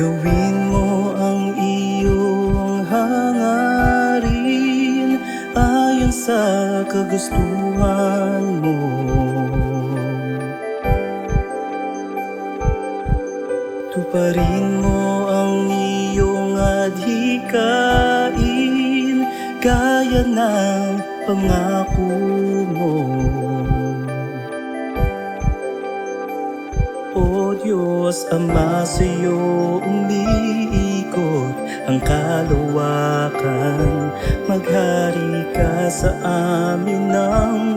Gawin mo ang iyong hangarin Ayon sa kagustuhan mo. Tuparin mo ang iyong adhikain Gaya ng pangako mo. O Diyos, Ama, sa'yo subukan Maghari ka sa amin ng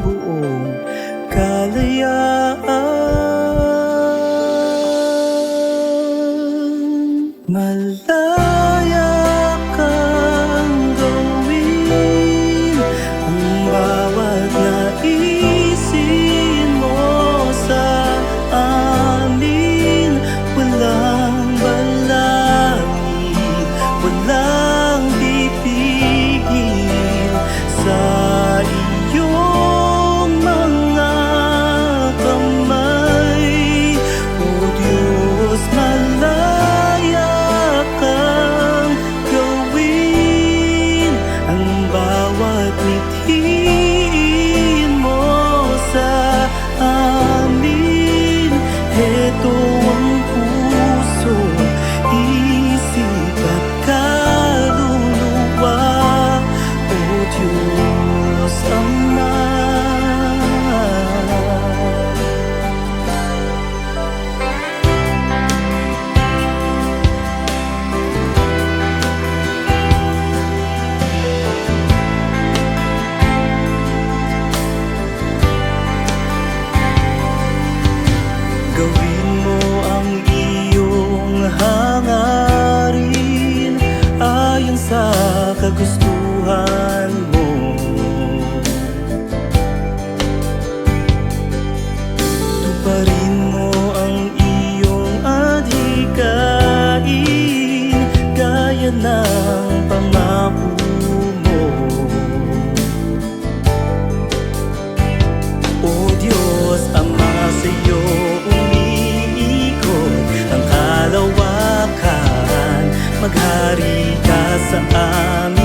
maghari ka sa amin.